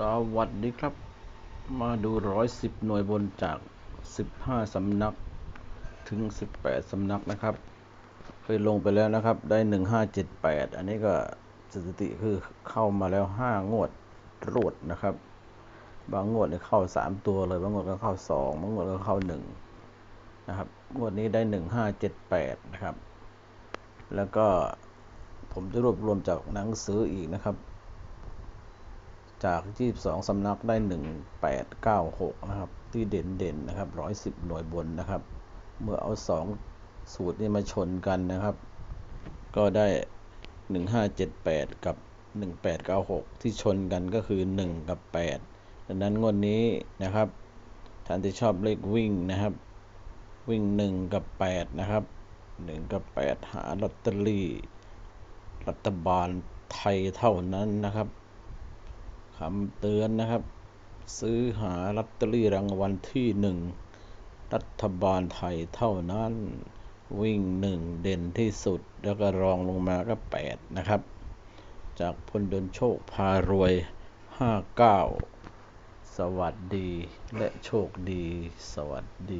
สวัสดีครับ มาดูร้อยสิบหน่วยบนจากสิบห้าสำนักถึงสิบแปดสำนักนะครับ เคยลงไปแล้วนะครับ ได้หนึ่งห้าเจ็ดแปดอันนี้ก็สถิติคือเข้ามาแล้วห้างวดรวดนะครับ บางงวดเนี่ยเข้าสามตัวเลย บางงวดก็เข้าสองบางงวดก็เข้าหนึ่งนะครับ งวดนี้ได้หนึ่งห้าเจ็ดแปดนะครับ แล้วก็ผมจะรวบรวมจากหนังสืออีกนะครับ จาก 22 สำนักได้ 1896 นะครับ ที่เด่นเด่นๆนะครับ 110 หน่วยบนนะครับ เมื่อเอา 2 สูตรนี้มาชนกันนะครับ ก็ได้ 1578 กับ 1896 ที่ชนกันก็คือ 1 กับ 8 ดังนั้นงวดนี้นะครับท่านที่ชอบเลขวิ่งนะครับ วิ่ง 1 กับ 8 นะครับ 1 กับ 8 หาลอตเตอรี่ รัฐบาลไทยเท่านั้นนะครับ คำเตือนนะครับ ซื้อหาลอตเตอรี่รางวัลที่หนึ่งรัฐบาลไทยเท่านั้น วิ่งหนึ่งเด่นที่สุด แล้วก็รองลงมาก็แปดนะครับ จากพลดลโชคพารวยห้าเก้าสวัสดีและโชคดี สวัสดี